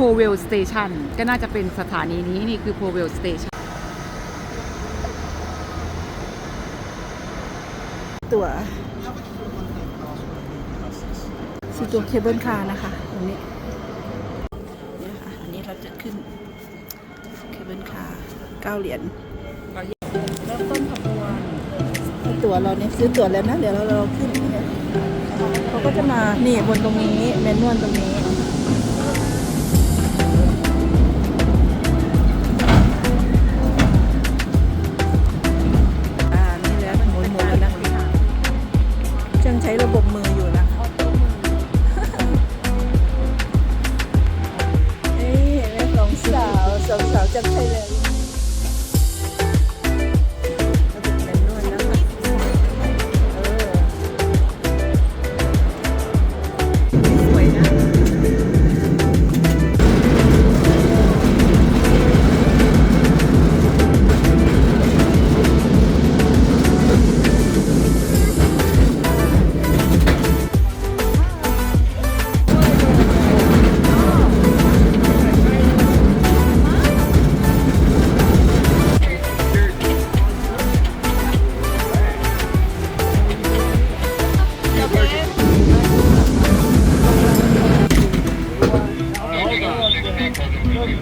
โพเวลสเตชันก็น่าจะเป็นสถานีนี้นี่คือโพเวลสเตชันตั๋วคือตัวเคเบิลคาร์นะคะตรงนี้เนี่ยค่ะอันนี้เราจะขึ้นเคเบิลคาร์เก้าเหรียญเริ่มต้นขบวนตั๋วเราเนี่ยซื้อตั๋วแล้วนะ เดี๋ยวเราเราขึ้นเนี่ยเขาก็จะมานี่บนตรงนี้แมนนวลตรงนี้าวสองส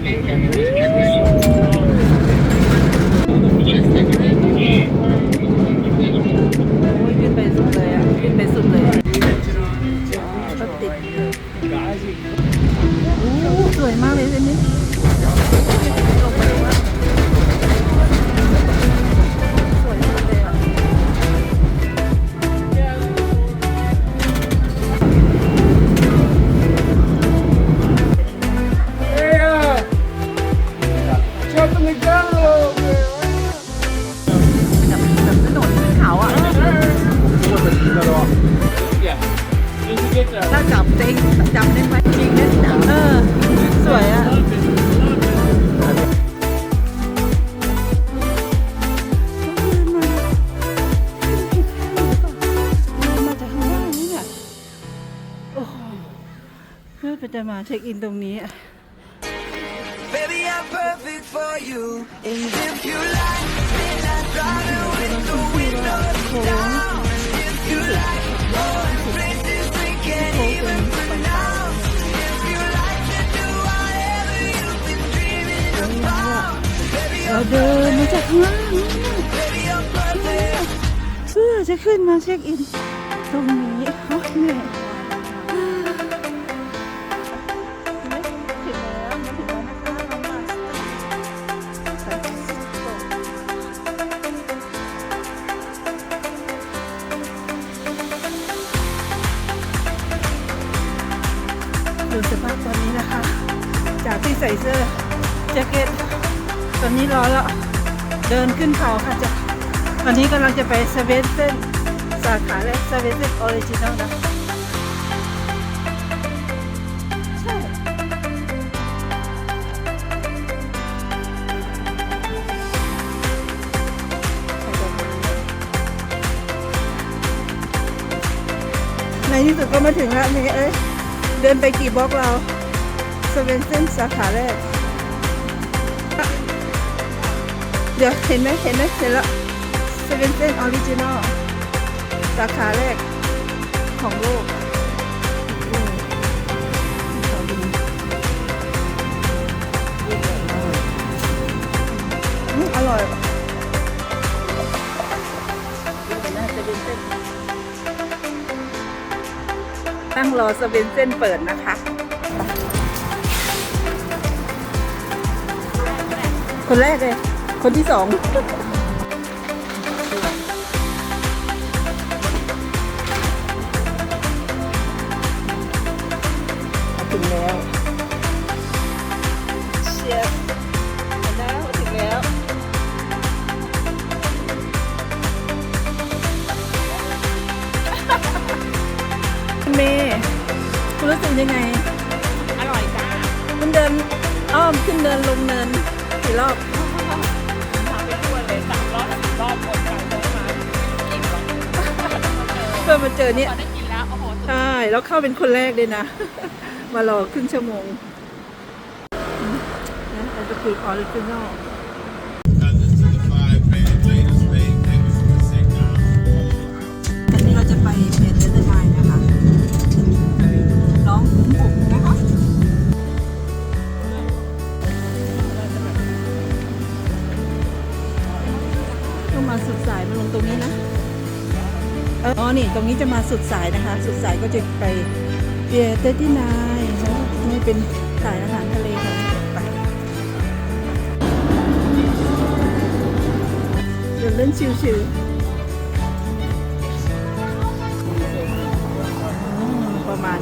โจำได้ไหมจริงเนี่ยจับเออสวยอะมาจากข้างนี่เนี่ยโอ้โหเพื่อไปจะมาเช็คอินตรงนี้อะ Baby, I'm perfect for you. And if you like, เราเดินมาจากข้างล่างเพื่อจะขึ้นมาเช็คอิน ตรงนี้โอ้ยเหนื่อย เดินขึ้นเขาค่ะจะตอนนี้กำลังจะไปเซเว่นเซนสาขาแรกเซเว่นเซนออริจินอลนะใช่ในที่สุดก็มาถึงแล้วนี่เอ้ยเดินไปกี่บล็อกเราเซเว่นเซนสาขาแรก เดี๋ยวเห็นไหมเห็นไหมเห็นแล้วเซเว่นเซนออริจินอลสาขาแรกของโลกอืมอร่อยนไหมเซเว่นเซนตั้งรอเซเวนเซนเปิดนะคะ คนแรกเลย คนที่สองถึง มดกันเลยมาอิ่มหรอกเพื่อมาเจอเนี่ยพอได้กินแล้วโอ้โหใช่แล้วเข้าเป็นคนแรกเลยนะ มารอครึ่งชั่วโมงนะเราจะคุยออริจินอล ตรงนี้จะมาสุดสายนะคะ สุดสายก็จะไปเบียเตตี้นายนี่เป็นสายอาหารทะเลค่ะไปเดินเล่นชิวๆประมาณ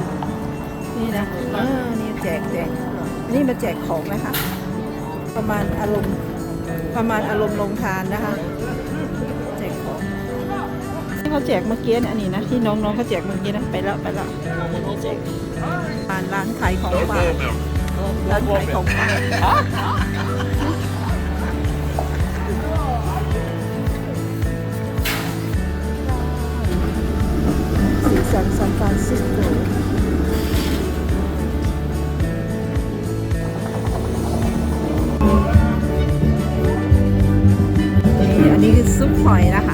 นี่นะเออนี่แจกแจกนี่มาแจกของนะคะ ประมาณอารมณ์ประมาณอารมณ์ลงทานนะคะ เขาแจกเมื่อกี้เนยอันนี้นะที่น้องๆเขาแจกเมื่อกี้นะไปแล้วไปแล้วแจกร้านร้านขายของฝากร้านขายของฝากสีสันซานฟรานซิสโกนี่อันนี้คือซุปหอยนะคะ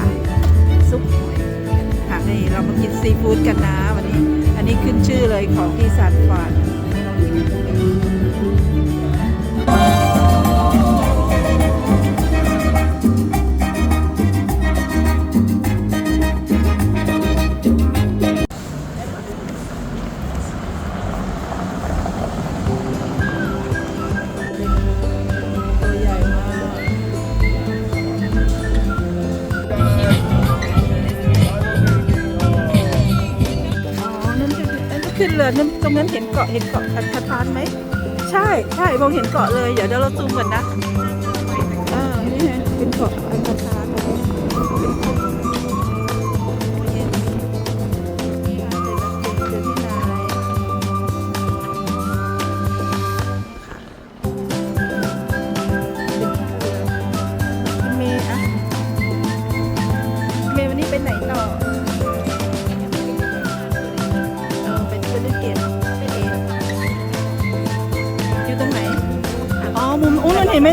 กินซีฟู้ดกันนะวันนี้ อันนี้ขึ้นชื่อเลยของที่ซานฟรา นก็ขึ้นเรือนั่นตรงนั้นเห็นเกาะเห็นเกาะอันคาทานไหมใช่ใช่มองเห็นเกาะเลยเดี๋ยวเดี๋ยวเราซูมก่อนนะอ่านี่เป็นเกาะอันคาทานเลย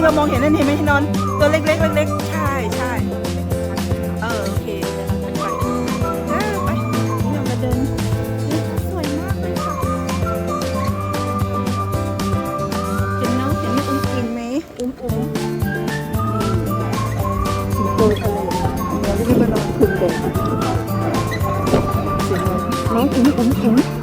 เห็นไหมเรามองเห็นนั่นเห็นไหมที่นอนตัวเล็กๆเล็กๆใช่ใช่เออโอเคไปเออไปเรามาเดินนี่สวยมากเลยค่ะเห็นน้องเห็นอุ้มอิ่มไหมอุ้มอุ้มสิงโตทะเลเราเรียกว่านอนคุณเด็กน้องอุ้มอุ้มอุ้ม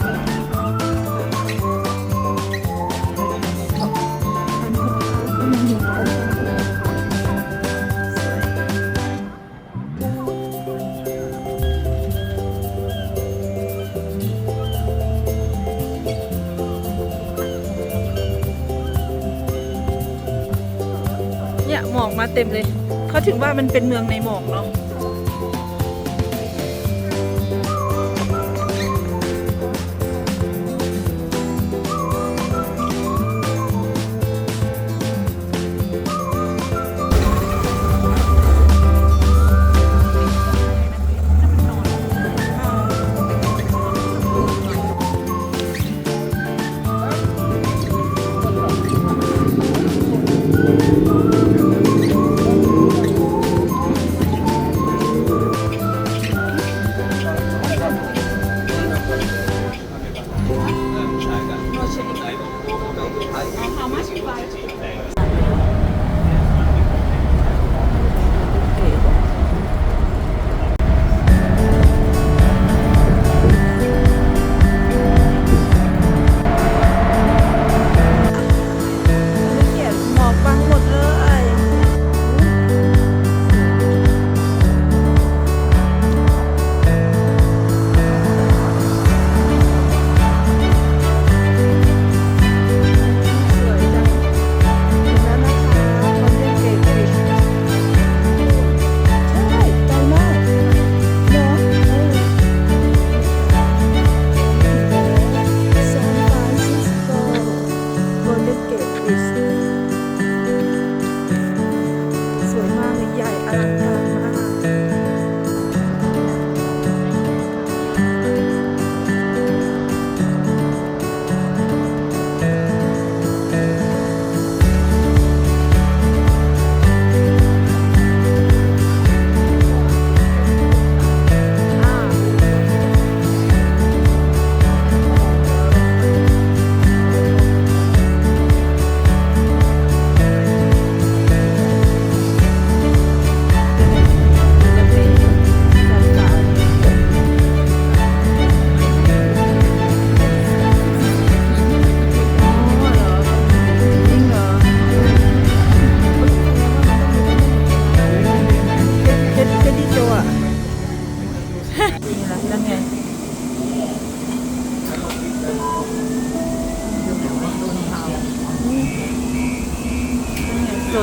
เต็มเลย เขาถึงว่ามันเป็นเมืองในหมอกเนาะ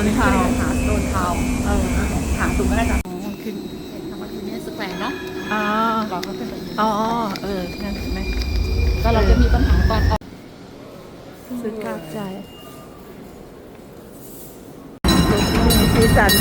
นทาวน์หาโซนทาวน์เออหาตรงก็ได้ค่ะขึ้นเห็นทำมาที่นี่สแควร์เนาะอ๋อเราก็ขึ้นไปอ๋อเออนั่นเห็นไหมก็เราจะมีปัญหาตอนออกซื้อกาบใจสีสัน